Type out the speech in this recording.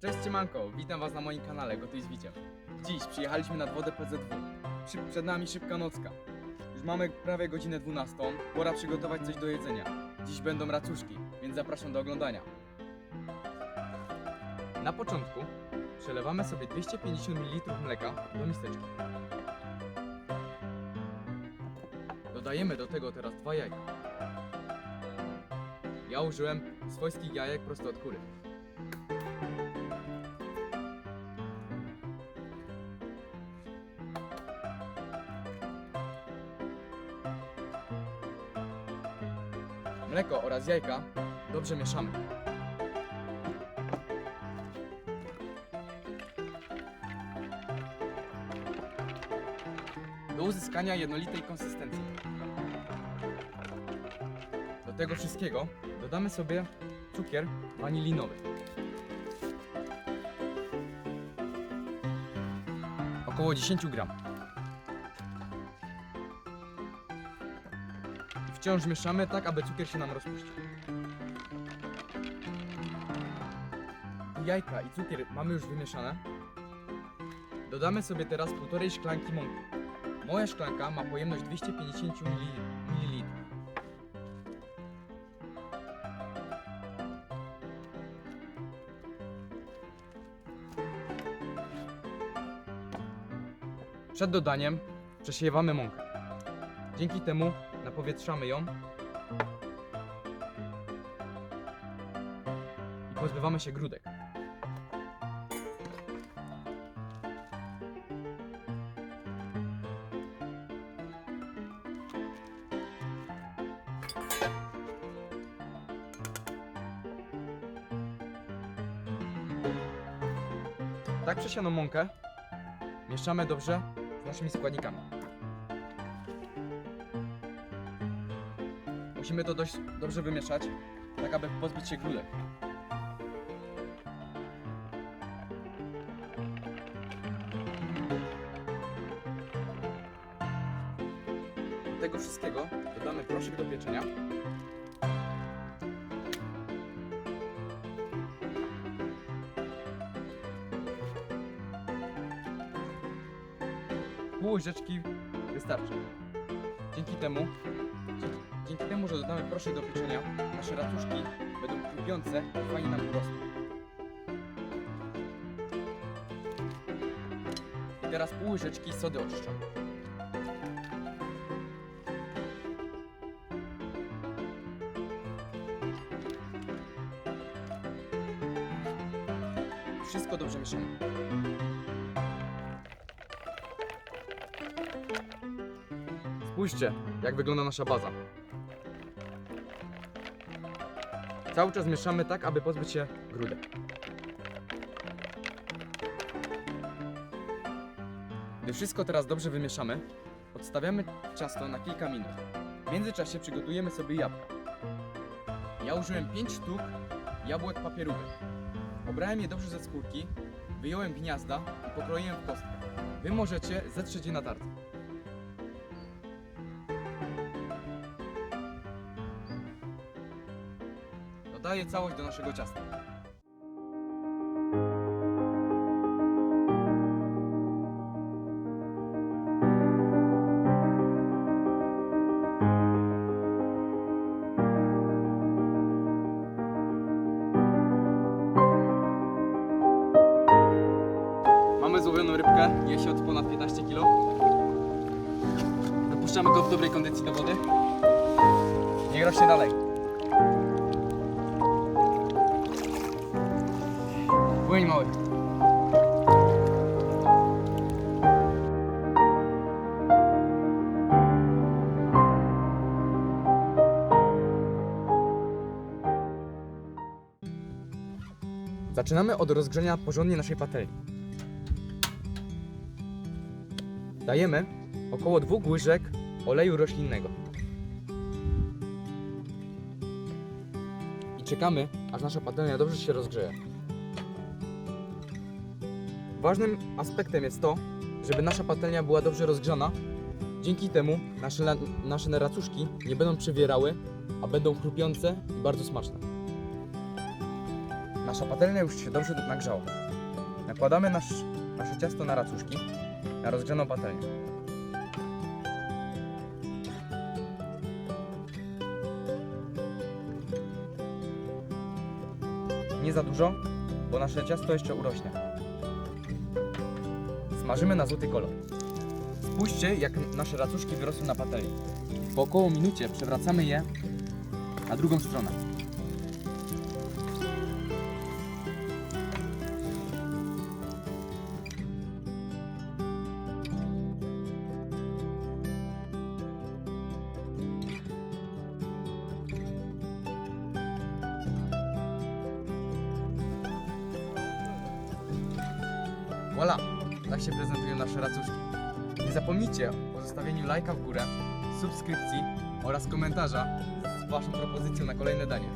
Cześć Siemanko, witam was na moim kanale Gotuj z Wiciem. Dziś przyjechaliśmy nad wodę PZW. Szyb, przed nami szybka nocka. Już mamy prawie godzinę 12, pora przygotować coś do jedzenia. Dziś będą racuszki, więc zapraszam do oglądania. Na początku przelewamy sobie 250 ml mleka do miseczki. Dodajemy do tego teraz dwa jajka. Ja użyłem swojskich jajek prosto od kury. Mleko oraz jajka dobrze mieszamy. Do uzyskania jednolitej konsystencji. Do tego wszystkiego dodamy sobie cukier wanilinowy. Około 10 gram. Wciąż mieszamy tak, aby cukier się nam rozpuścił. Jajka i cukier mamy już wymieszane. Dodamy sobie teraz półtorej szklanki mąki. Moja szklanka ma pojemność 250 ml. Przed dodaniem przesiewamy mąkę. Dzięki temu napowietrzamy ją i pozbywamy się grudek. Tak przesianą mąkę mieszamy dobrze z naszymi składnikami. Musimy to dość dobrze wymieszać, tak aby pozbyć się grudek. Do tego wszystkiego dodamy proszek do pieczenia. Pół łyżeczki wystarczy. Dzięki temu, dzięki, temu, że dodamy proszek do pieczenia, nasze racuszki będą chrupiące i fajnie nam urosną. I teraz pół łyżeczki sody oczyszczonej. Wszystko dobrze mieszamy. Spójrzcie, jak wygląda nasza baza. Cały czas mieszamy tak, aby pozbyć się grudek. Gdy wszystko teraz dobrze wymieszamy, odstawiamy ciasto na kilka minut. W międzyczasie przygotujemy sobie jabłka. Ja użyłem 5 sztuk jabłek papierowych. Obrałem je dobrze ze skórki, wyjąłem gniazda i pokroiłem w kostkę. Wy możecie zetrzeć je na tarce. Dodaję całość do naszego ciasta. Mamy złowioną rybkę, je się od ponad 15 kg. Dopuszczamy go w dobrej kondycji do wody. Niech rośnie dalej. Płyń mały. Zaczynamy od rozgrzania porządnie naszej patelni. Dajemy około dwóch łyżek oleju roślinnego. I czekamy, aż nasza patelnia dobrze się rozgrzeje. Ważnym aspektem jest to, żeby nasza patelnia była dobrze rozgrzana. Dzięki temu nasze, nasze racuszki nie będą przywierały, a będą chrupiące i bardzo smaczne. Nasza patelnia już się dobrze nagrzała. Nakładamy nasz, nasze ciasto na racuszki na rozgrzaną patelnię. Nie za dużo, bo nasze ciasto jeszcze urośnie. Smażymy na złoty kolor. Spójrzcie, jak nasze racuszki wyrosły na patelni. Po około minucie przewracamy je na drugą stronę. Voila! Tak się prezentują nasze racuszki. Nie zapomnijcie o zostawieniu lajka w górę, subskrypcji oraz komentarza z Waszą propozycją na kolejne danie.